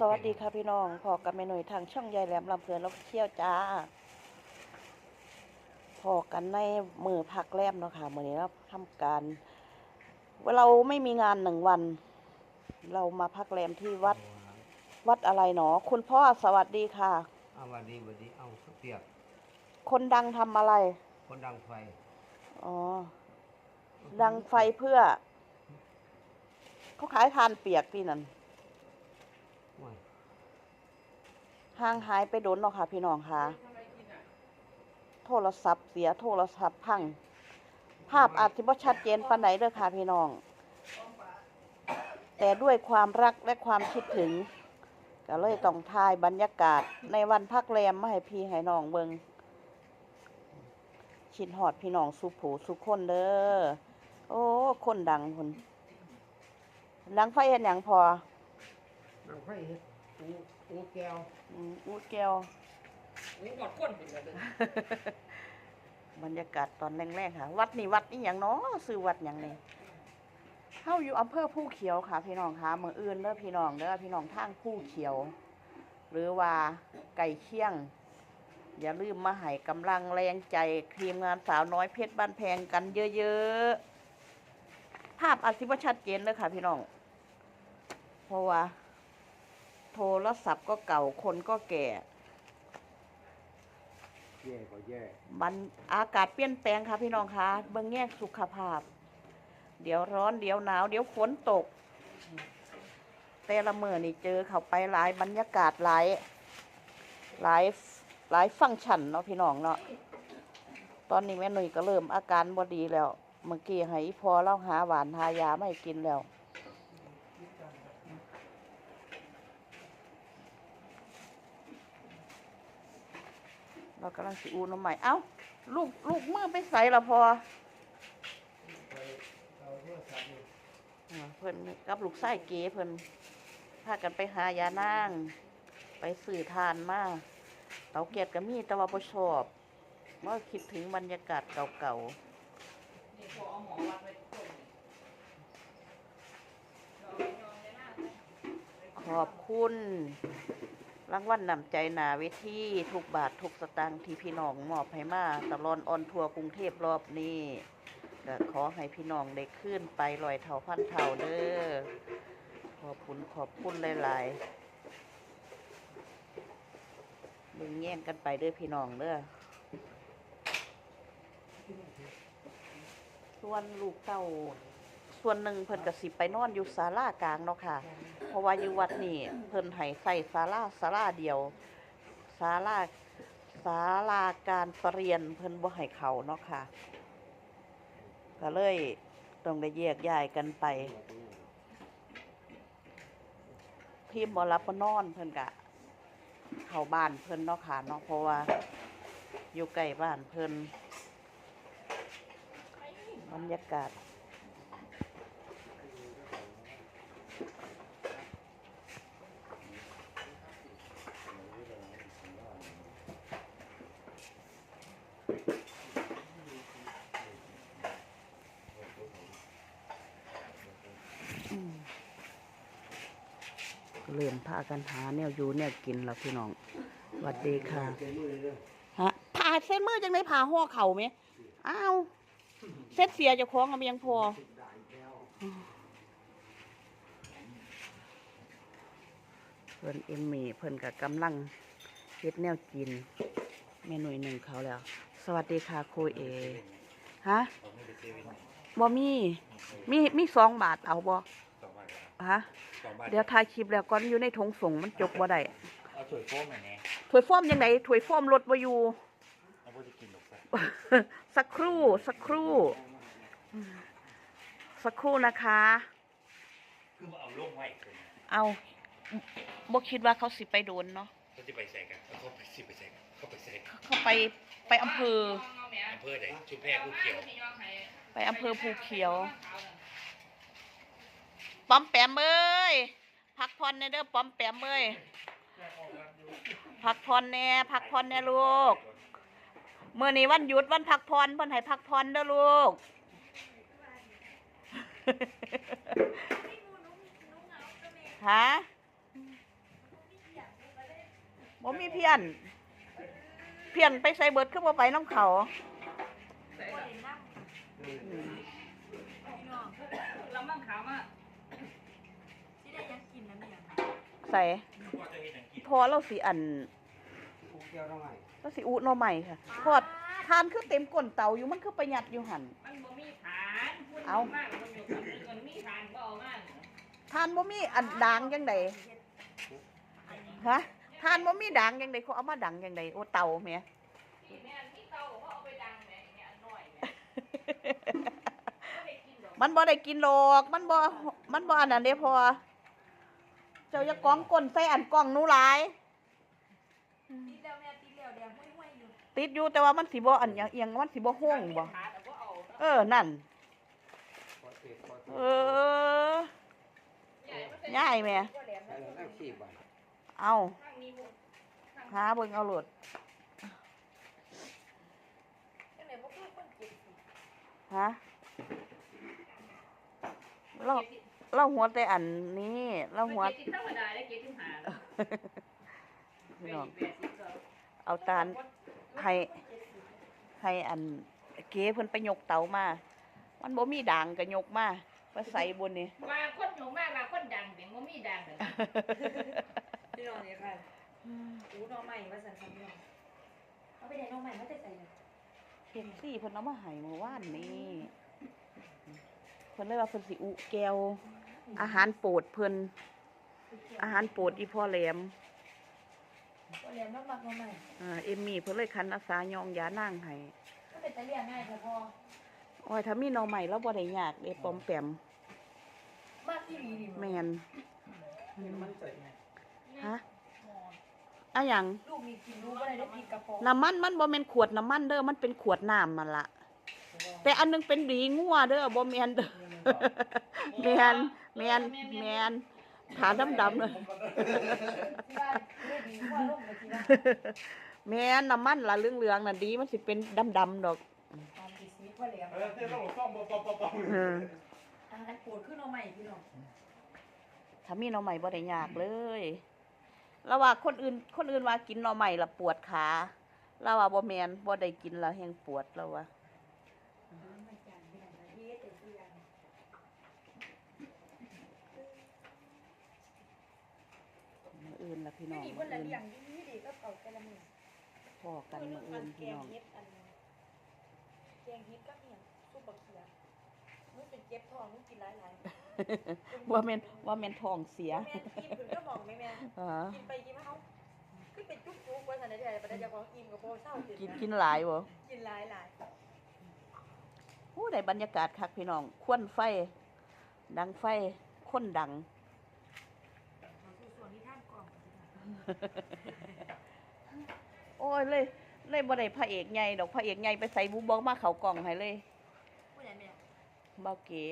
สวัสดีค่ะพี่น้องพอกับเมหน่อยทางช่องยายแหลมลำเพลินแล้วเที่ยวจ้าพอกันในมือพักแรมเนาะค่ะมือนี้เราทำการ เราไม่มีงานหนึ่งวัน เรามาพักแรมที่วัดวัดอะไรหนอ คุณพ่อสวัสดีค่ะเอาวันดีวันดีเอาเปียก คนดังทำอะไร คนดังไฟอ๋อดังไฟเพื่อ เขาขายทานเปียกพี่นั่น โอ้ย ห่างหายไปโดนเนาะค่ะ พี่น้องค่ะ โทรศัพท์เสียโทรศัพท์พัง ภาพอาจจะไม่ชัดเจนปานไหนเด้อค่ะ พี่น้อง แต่ด้วยความรักและความคิดถึง ก็เลยต้องถ่ายบรรยากาศในวันพักแรมมาให้พี่ให้น้องเบิงชินหอดพี่น้องสุผูสุคนเด้อ โอ้ คนดังคนดังไฟเห็นอย่างพอดังไฟเฮ็ด อูอูแก้วอืมอูดแก้วหูหมดก้นเป็นแบบนั้นบรรยากาศตอนแรกๆค่ะ วัดนี่วัดนี่อย่างเนาะซื้อวัดอย่างนี้เข้าอยู่อำเภอผู้เขียวค่ะ พี่น้องค่ะเมืองอื่นเด้อพี่น้องเด้อพี่น้องทางผู้เขียว หรือว่าไก่เคี่ยง อย่าลืมมาให้กำลังแรงใจทีมงานสาวน้อยเพชรบ้านแพงกันเยอะๆ ภาพอาจสิบ่ชัดเจนเลยค่ะพี่น้อง เพราะว่า โทรศัพท์ก็เก่าคนก็แก่แย่ก็แย่มันอากาศเปลี่ยนแปลงค่ะพี่น้องคะเบิ่งแง่สุขภาพ เดี๋ยวร้อนเดี๋ยวหนาว เดี๋ยวฝนตก แต่ละเมื่อนี่เจอเข้าไปหลายบรรยากาศหลายหลายหลายฟังก์ชันเนาะพี่น้องเนาะตอนนี้แม่หนุ่ยก็เริ่มอาการบ่ดีแล้ว เมื่อกี้ให้พอเล่าหาหวานหายาไม่กินแล้ว เรากำลังสิอูน้ำใหม่เอ้า ลูกลูกเมื่อไปใส่ละพอเอาโทรศัพท์นี่อ่าเพิ่นกับลูกไส้เก๋เพิ่นพากันไปหายานาง ไปสื่อทานมาเตาเกียดก็มีแต่ว่าบ่ชอบเมื่อคิดถึงบรรยากาศเก่านี่พอเอาหมอวัดไว้ก้นเราเอายอมได้มากเลยๆขอบคุณ รางวัลนำใจหนาเวทีทุกบาททุกสตางค์ที่พี่น้องมอบให้มาตลอดออนทัวร์กรุงเทพรอบนี้ก็ขอให้พี่น้องได้ขึ้นไปลอยเท่าพันเท่าเด้อขอบคุณขอบคุณหลายๆมึงแย่งกันไปเด้อพี่น้องเด้อส่วนลูกเต้า ส่วนหนึ่งเพิ่นกสิไปนอนอยู่ศาลากลางเนาะค่ะ เพราะว่าอยู่วัดนี่เพิ่นให้ใส่ศาลาศาลาเดียวศาลาศาลาการประเรียนเพิ่นบ่ให้เขาเนาะค่ะ ก็เลยต้องได้แยกย้ายกันไป ทีมบ่รับบ่นอนเพิ่นกะเข้าบ้านเพิ่นเนาะค่ะเนาะเพราะว่าอยู่ใกล้บ้านเพิ่นบรรยากาศ เริ่มพากันหาแนวอยู่แนวกินแล้วพี่น้องสวัสดีค่ะเต็มมือเลยเด้อฮะผ่าเส้นมือจังได้ผ่าห่อเข่าไหมอ้าวเส้นเสียเจะคล้าของกันยังพอได้แล้วเพิ่นเอ็มมี่เพิ่นกับกำลังเฮ็ดแนวกิน เมนูหนึ่งเขาแล้ว สวัสดีค่ะครูเอฮะบ่มีมีมีสองบาทเอาบ่สองบาทครับฮะ สองบาทเดี๋ยวถ่ายคลิปแล้วก่อนอยู่ในถุงส่งมันจบบ่ได้เอาถ้วยโฟมหน่อยแน่ถ้วยฟ้อมยังไงถ้วยฟ้อมรถบ่อยู่ เอาพวกจะกินหรอกสักสักครู่สักครู่ สักครู่นะคะ คือมาเอาโล่งไว้คนนะเอาบ่คิดว่าเขาสิไปโดนเนาะเขาจะไปใส่กันเอาเขาไปสิไปใส่กันเขาไปใส่กันเขาไปไปอำเภอเอาแม่อำเภอไหนชุมแพผู้เขียวที่ยอมให้ไปอำเภอภูเขียว ป้อมแปมเอ้ยพักผ่อนแน่เด้อป้อมแปมเอ้ยพักผ่อนแน่พักผ่อนแน่ลูกเมื่อนี้วันหยุดวันพักผ่อนเพิ่นให้พักผ่อนเด้อลูกฮะบ่มีเพี้ยน เพี้ยนไปใส่เบิดคือบ่ไปน้ำเขาใส่บ่ละเรามั่งขาวมาที่ได้ยังกินนั่นเนี่ย ใส่พอเราสิอันเราสิอุนอใหม่ค่ะพอดทานคือเต็มก้นเตาอยู่มันคือประหยัดอยู่หันมันบ่มีฐานเอามันมีฐานก็เอามาทานบ่มีอันดังจังไดฮะทานบ่มีดังจังไดเขาเอามาดังจังไดโอ้เตาเมียอันน้ออกมันบ่ได้กินหรอก มันบ่ มันบ่อันนั้นเด้พอ เจ้าอย่ากองก้นใส่อันกล้องหนูหลาย ติดแล้วแม่ติดแล้วแดงห้วยๆอยู่ติดอยู่แต่ว่ามันสิบ่อันหยังเอียงมันสิบ่ห้องบ่ฐาแต่บ่เอาเนาะเออนั่นพอเอเอเสียอใหญ่มันจะง่ายแหม่บ่แหลมแล้แล้ววนั่งขี้บ้านเอาข้างนี้บ่ข้างหาเบิ่งเอาโลดจังได๋บ่คือคนเก็บสิฮะเราเราหัวแต่อันนี้เราหัวเกจิธรรมดาได้เกจิหาพี่น้องแปดสิบสองเอาตาลให้ให้อันเก๋เพิ่นไปยกเตามา มันบ่มีด่างก็ยกมาไปใส่บนนี่ว่าคนหนูมากว่าคนดังแต่บ่มีดังเลยพี่น้องนี่ค่ะอูน้องใหม่ว่าซั่นครับพี่น้องเอาไปได้น้องใหม่มาแต่ใส่เลยเห็นสิเพิ่นเอามาให้เมื่อวานนี้เพิ่นเลยว่าเพิ่นสิอุแก้ว อาหารโปรดเพิ่นอาหารโปรดอีพ่อแหลมบ่แหลมมากๆน้องใหม่อ่าเอมมี่เพิ่นเลยคันอาสายองยานางให้ก็เป็นตะเลียงง่ายแต่พอโอ้ยถ้ามีหน่อใหม่แล้วบ่ได้ยากเด้ปอมแปมมากที่มีนี่แม่นมันใส่ฮะอะหยังลูกมีกินรู้บ่ได้ได้กินกระป๋องน้ำมันมันบ่แม่นขวดน้ำมันเด้อมันเป็นขวดน้ำมันละแต่อันหนึงเป็นดีงัวเด้อบ่แม่นเด้อแม่น แม่นแม่นขาดำๆเลยที่ว่าได้ดีกว่าลงไปที่ว่าแม่นน้ำมันละเหลืองๆน่ะดีมันสิเป็นดำๆดอกตามที่ซีว่าแหลมเออเที่ยวต้องซ่อมปอปอปอเอออาหารโปรดคือน้องใหม่พี่น้องถ้ามีหน่อใหม่บ่ได้ยากเลยแล้วว่าคนอื่น คนอื่นว่ากินหน่อใหม่ละปวดขาเราว่าบ่แม่นบ่ได้กินแล้วแฮงปวดแล้วว่า มันจานพี่น้องนะเอ๊ะแต่ที่ยัง มื้ ออื่นล่ะพี่น้องนี่มื้เพิ่อนละอื่นเลี้ยงดีๆก็เก่าแต่ละมื้อพอกันมื้ออื่นพี่น้องแกงเฮ็ดอันแกงเฮ็ดกับเนี่ยซุปบะเขียมึงเป็นเจ็บท้องมึงกินหลายๆว่าแม่นว่าแม่นท้องเสียแม่นกินเพิ่นก็มองแม่แม่อ๋อกินไปกินมาเฮาคือเป็นจุ๊บๆว่าซั่นได้แต่ประเดี๋ยวของอิ่มกับบ่เศร้ากินกินหลายบ่กินหลายหลายโอ้ได้บรรยากาศคักพี่น้องควนไฟ ดังไฟคนดัง ขอสู่ส่วนที่ท่านกล่อง โอ้ยเลย เลยบ่ได้พระเอกใหญ่ดอกพระเอกใหญ่ไปใส่บูบอกมาเขากล่องให้เลยผู้ใดแม่เบาเก๋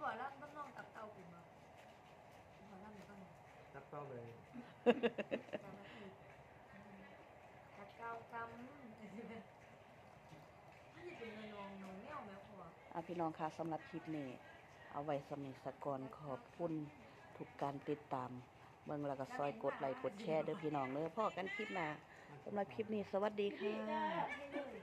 บ่แล้วต้องน้องตับเตาขึ้นมาบ่แล้วมันก็นับต้องเลยตับเตากำมันจะเป็นนองนองแนวแม่พ่ออะพี่น้องค่ะสำหรับคลิปนี้ เอาไว้สมิสกรขอบคุณทุกการติดตามเมืองแล้วก็ซอยกดไลค์กดแชร์เด้อพี่น้องเด้อพ่อกันคลิปหน้าสำหรับคลิปนี้สวัสดีค่ะ